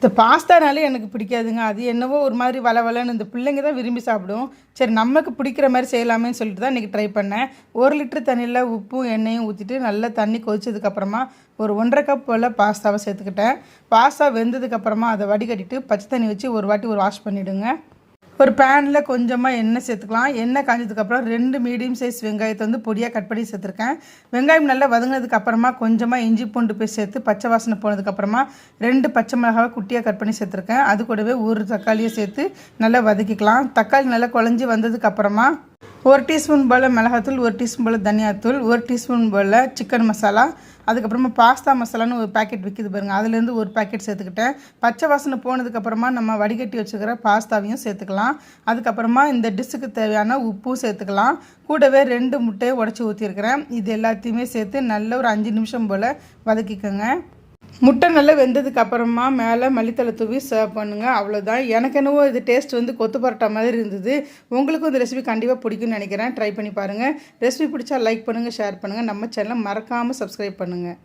இந்த பாஸ்தானாலே எனக்கு பிடிக்காதுங்க. அது என்னவோ ஒரு மாதிரி வளவலன்னு இந்த பிள்ளைங்க தான் விரும்பி சாப்பிடும். சரி நமக்கு பிடிக்கிற மாதிரி செய்யலாமேன்னு சொல்லிட்டு தான் இன்றைக்கி ட்ரை பண்ணேன். ஒரு லிட்டர் தண்ணியில் உப்பும் எண்ணெயும் ஊற்றிட்டு நல்லா தண்ணி கொதிச்சதுக்கப்புறமா ஒரு ஒன்றரை கப் போல் பாஸ்தாவை சேர்த்துக்கிட்டேன். பாஸ்தா வெந்ததுக்கப்புறமா அதை வடிகட்டிட்டு பச்சை தண்ணி வச்சு ஒரு வாட்டி ஒரு வாஷ் பண்ணிவிடுங்க ஒரு பேனில் கொஞ்சமாக எண்ணெய் சேர்த்துக்கலாம். எண்ணெய் காஞ்சதுக்கப்புறம் ரெண்டு மீடியம் சைஸ் வெங்காயத்தை வந்து பொடியாக கட் பண்ணி சேர்த்துருக்கேன். வெங்காயம் நல்லா வதங்கினதுக்கு அப்புறமா கொஞ்சமாக இஞ்சி பூண்டு போய் சேர்த்து பச்சை வாசனை போனதுக்கப்புறமா ரெண்டு பச்சை மிளகாவை குட்டியாக கட் பண்ணி சேர்த்துருக்கேன். அது கூடவே ஒரு தக்காளியை சேர்த்து நல்லா வதக்கிக்கலாம். தக்காளி நல்லா குழஞ்சி வந்ததுக்கப்புறமா ஒரு டீஸ்பூன் போல் மிளகாத்தூள் ஒரு டீஸ்பூன் போல் தனியாத்தூள் ஒரு டீஸ்பூன் போல் சிக்கன் மசாலா அதுக்கப்புறமா பாஸ்தா மசாலான்னு ஒரு பாக்கெட் விற்கிது பாருங்கள் அதுலேருந்து ஒரு பாக்கெட் சேர்த்துக்கிட்டேன். பச்சை வாசனை போனதுக்கப்புறமா நம்ம வடிகட்டி வச்சுக்கிற பாஸ்தாவையும் சேர்த்துக்கலாம். அதுக்கப்புறமா இந்த டிஷ்ஷுக்கு தேவையான உப்பும் சேர்த்துக்கலாம். கூடவே ரெண்டு முட்டையை உடச்சி ஊற்றிருக்கிறேன் இது எல்லாத்தையுமே சேர்த்து நல்ல ஒரு அஞ்சு நிமிஷம் போல் வதக்கிக்கோங்க. முட்டை நல்லா வெந்ததுக்கு அப்புறமா மேலே மல்லித்தலை தூவி சர்வ் பண்ணுங்கள் அவ்வளோதான் எனக்கு என்னவோ இது டேஸ்ட் வந்து கொத்து பரோட்டா மாதிரி இருந்தது. உங்களுக்கும் இந்த ரெசிபி கண்டிப்பாக பிடிக்கும்னு நினைக்கிறேன். ட்ரை பண்ணி பாருங்கள் ரெசிபி பிடிச்சா லைக் பண்ணுங்கள் ஷேர் பண்ணுங்கள் நம்ம சேனலை மறக்காமல் சப்ஸ்கிரைப் பண்ணுங்கள்